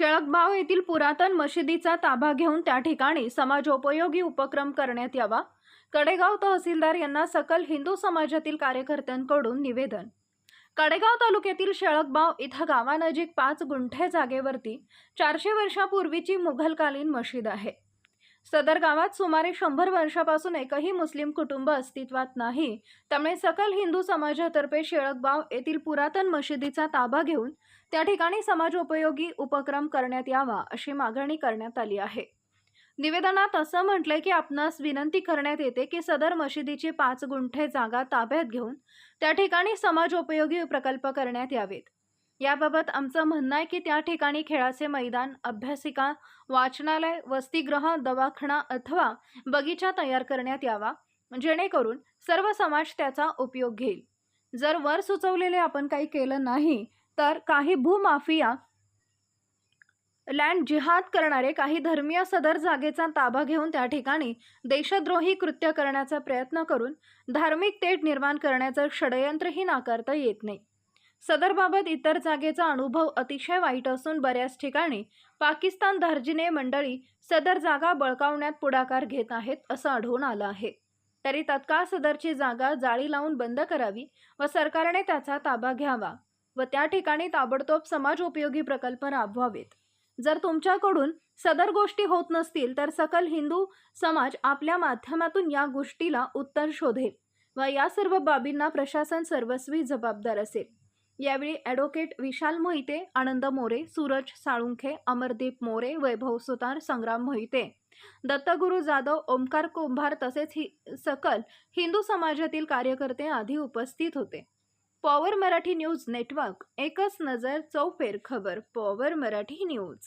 शेळकबाव येथील पुरातन मशिदीचा ताबा घेऊन त्या ठिकाणी समाजोपयोगी उपक्रम करण्यात यावा. कडेगाव तहसीलदार यांना सकल हिंदू समाजातील कार्यकर्त्यांकडून निवेदन. कडेगाव तालुक्यातील शेळकबाव इथं गावानजीक पाच गुंठे जागेवरती चारशे वर्षापूर्वीची मुघलकालीन मशीद आहे. सदर गावात सुमारे शंभर वर्षापासून एकही मुस्लिम कुटुंब अस्तित्वात नाही. त्यामुळे सकल हिंदू समाजातर्फे शेळकबाव येथील पुरातन मशिदीचा ताबा घेऊन त्या ठिकाणी समाजोपयोगी उपक्रम करण्यात यावा अशी मागणी करण्यात आली आहे. निवेदनात असं म्हटलंय की आपणास विनंती करण्यात येते की सदर मशिदीची पाच गुंठे जागा ताब्यात घेऊन त्या ठिकाणी समाजोपयोगी प्रकल्प करण्यात यावेत. याबाबत आमचं म्हणणं आहे की त्या ठिकाणी खेळाचे मैदान अभ्यासिका वाचनालय वसतिगृह दवाखाना अथवा बगीचा तयार करण्यात यावा जेणेकरून सर्व समाज त्याचा उपयोग घेईल. जर वर सुचवलेले आपण काही केलं नाही तर काही भूमाफिया लँड जिहाद करणारे काही धर्मीय सदर जागेचा ताबा घेऊन त्या ठिकाणी देशद्रोही कृत्य करण्याचा प्रयत्न करून धार्मिक तेट निर्माण करण्याचं षडयंत्रही नाकारता येत नाही. सदरबाबत इतर जागेचा अनुभव अतिशय वाईट असून बऱ्याच ठिकाणी पाकिस्तान धार्जिने मंडळी सदर जागा बळकावण्यात पुढाकार घेत आहेत असं आढळून आलं आहे. तरी तत्काळ सदरची जागा जाळी लावून बंद करावी व सरकारने त्याचा ताबा घ्यावा व त्या ठिकाणी ताबडतोब समाजोपयोगी प्रकल्प राबवावेत. जर तुमच्याकडून सदर गोष्टी होत नसतील तर सकल हिंदू समाज आपल्या माध्यमातून या गोष्टीला उत्तर शोधेल व या सर्व बाबींना प्रशासन सर्वस्वी जबाबदार असेल. यावेळी ॲडव्होकेट विशाल मोहिते आनंद मोरे सूरज साळुंखे अमरदीप मोरे वैभव सुतार संग्राम मोहिते. दत्तगुरू जाधव ओमकार कुंभार तसेच ही सकल हिंदू समाजातील कार्यकर्ते आधी उपस्थित होते. पॉवर मराठी न्यूज नेटवर्क एकच नजर चौफेर खबर पॉवर मराठी न्यूज.